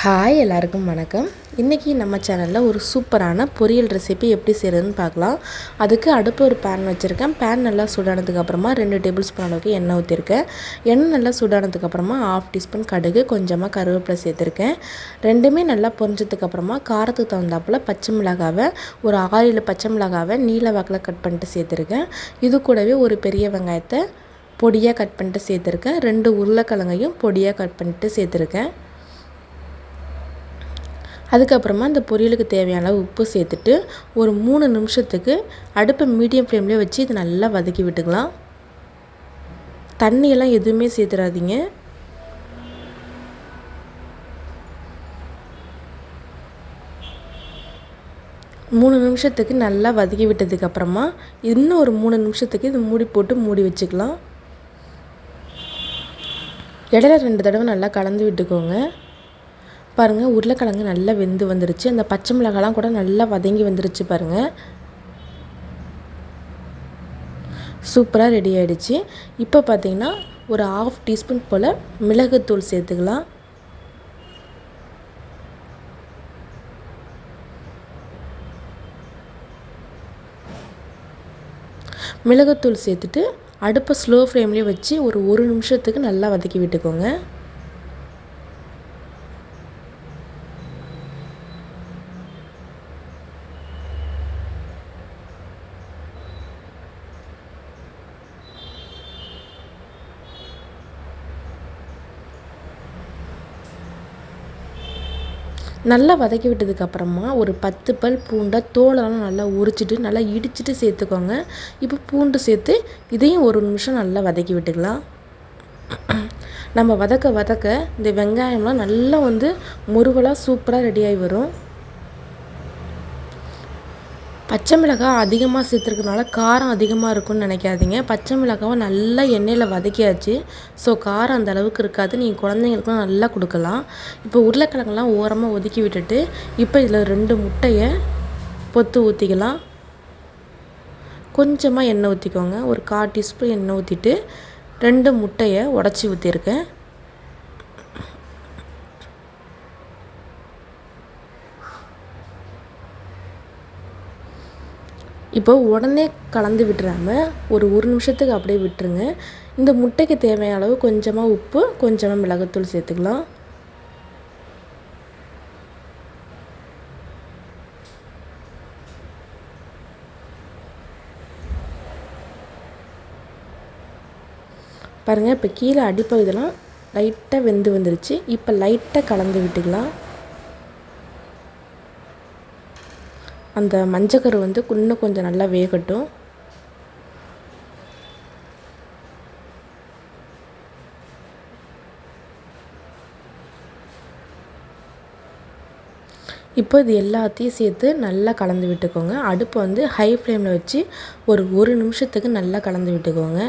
Hi எல்லாருக்கும் வணக்கம். இன்றைக்கி நம்ம சேனலில் ஒரு சூப்பரான பொரியல் ரெசிபி எப்படி செய்கிறதுன்னு பார்க்கலாம். அதுக்கு அடுப்பு ஒரு பேன் வச்சுருக்கேன். பேன் நல்லா சூடானதுக்கு அப்புறமா ரெண்டு டேபிள் ஸ்பூன் அளவுக்கு எண்ணெய் ஊற்றிருக்கேன் எண்ணெய் நல்லா சுடானதுக்கப்புறமா ஹாஃப் ஆஃப் டீஸ்பூன் கடுகு கொஞ்சமாக கருவேப்பிலை சேர்த்துருக்கேன். ரெண்டுமே நல்லா பொரிஞ்சதுக்கப்புறமா காரத்துக்கு தகுந்தாப்பில் பச்சை மிளகாவை ஒரு ஆறில் பச்சை மிளகாவை நீல வாக்கில் கட் பண்ணிட்டு சேர்த்துருக்கேன். இது கூடவே ஒரு பெரிய வெங்காயத்தை பொடியாக கட் பண்ணிட்டு சேர்த்துருக்கேன். ரெண்டு உருளைக்கிழங்கையும் பொடியாக கட் பண்ணிட்டு சேர்த்துருக்கேன். அதுக்கப்புறமா இந்த பொரியலுக்கு தேவையான உப்பு சேர்த்துட்டு ஒரு மூணு நிமிஷத்துக்கு அடுப்பை மீடியம் ஃப்ளேம்லேயே வச்சு இது நல்லா வதக்கி விட்டுக்கலாம். தண்ணியெல்லாம் எதுவுமே சேர்த்துடாதீங்க மூணு நிமிஷத்துக்கு நல்லா வதக்கி விட்டதுக்கப்புறமா இன்னும் ஒரு மூணு நிமிஷத்துக்கு இது மூடி போட்டு மூடி வச்சுக்கலாம். இடையில ரெண்டு தடவை நல்லா கலந்து விட்டுக்கோங்க. பாருங்கள் உருளைக்கிழங்கு நல்லா வெந்து வந்துருச்சு. அந்த பச்சை மிளகாலாம் கூட நல்லா வதங்கி வந்துருச்சு பாருங்கள் சூப்பராக ரெடி ஆகிடுச்சு இப்போ பார்த்திங்கன்னா ஒரு ஆஃப் டீஸ்பூன் போல் மிளகுத்தூள் சேர்த்துக்கலாம். மிளகுத்தூள் சேர்த்துட்டு அடுப்பை ஸ்லோ ஃப்ளேம்லேயே வச்சு ஒரு ஒரு நிமிஷத்துக்கு நல்லா வதக்கி விட்டுக்கோங்க. நல்லா வதக்கி விட்டதுக்கப்புறமா ஒரு பத்து பல் பூண்டை தோலெல்லாம் நல்லா உரிச்சிட்டு நல்லா இடிச்சிட்டு சேர்த்துக்கோங்க. இப்போ பூண்டு சேர்த்து இதையும் ஒரு நிமிஷம் நல்லா வதக்கி விட்டுக்கலாம். நம்ம வதக்க வதக்க இந்த வெங்காயம்லாம் நல்லா வந்து முருவலாக சூப்பராக ரெடியாகி வரும். பச்சை மிளகாய் அதிகமாக சேர்த்துருக்கனால காரம் அதிகமாக இருக்கும்னு நினைக்காதீங்க. பச்சை மிளகாவை நல்லா எண்ணெயில் வதக்கியாச்சு. ஸோ காரம் அந்த அளவுக்கு இருக்காது. நீங்கள் குழந்தைங்களுக்குலாம் நல்லா கொடுக்கலாம். இப்போ உருளைக்கிழங்குலாம் ஓரமாக ஒதுக்கி விட்டுட்டு இப்போ இதில் ரெண்டு முட்டையை பொத்து ஊற்றிக்கலாம் கொஞ்சமாக எண்ணெய் ஊற்றிக்கோங்க ஒரு கால் டீஸ்பூன் எண்ணெய் ஊற்றிட்டு ரெண்டு முட்டையை உடச்சி ஊற்றிருக்கேன் இப்போ உடனே கலந்து விட்டுறாமல் ஒரு ஒரு நிமிஷத்துக்கு அப்படியே விட்டுருங்க. இந்த முட்டைக்கு தேவையான அளவு கொஞ்சமாக உப்பு கொஞ்சமாக மிளகுத்தூள் சேர்த்துக்கலாம். பாருங்கள் இப்போ கீழே அடிப்பகுதியெல்லாம் லைட்டாக வெந்து வந்துருச்சு. இப்போ லைட்டாக கலந்து விட்டுக்கலாம். அந்த மஞ்சக்கரு வந்து இன்னும் கொஞ்சம் நல்லா வேகட்டும். இப்போ இது எல்லாத்தையும் சேர்த்து நல்லா கலந்து விட்டுக்கோங்க. அடுப்பை வந்து ஹை ஃப்ளேமில் வச்சு ஒரு ஒரு நிமிஷத்துக்கு நல்லா கலந்து விட்டுக்கோங்க.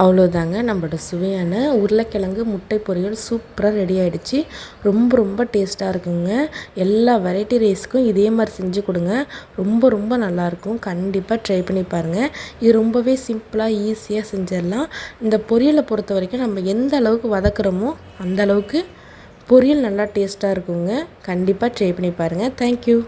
அவ்வளோதாங்க நம்மளோட சுவையான உருளைக்கிழங்கு முட்டை பொரியல் சூப்பராக ரெடி ஆகிடுச்சு ரொம்ப ரொம்ப டேஸ்ட்டாக இருக்குங்க. எல்லா வெரைட்டி ரைஸ்க்கும் இதே மாதிரி செஞ்சு கொடுங்க. ரொம்ப ரொம்ப நல்லாயிருக்கும். கண்டிப்பாக ட்ரை பண்ணி பாருங்கள் இது ரொம்பவே சிம்பிளாக ஈஸியாக செஞ்சிடலாம். இந்த பொரியலை பொறுத்த வரைக்கும் நம்ம எந்த அளவுக்கு வதக்குறோமோ அந்த அளவுக்கு பொரியல் நல்லா டேஸ்ட்டாக இருக்குங்க. கண்டிப்பாக ட்ரை பண்ணி பாருங்கள் தேங்க்யூ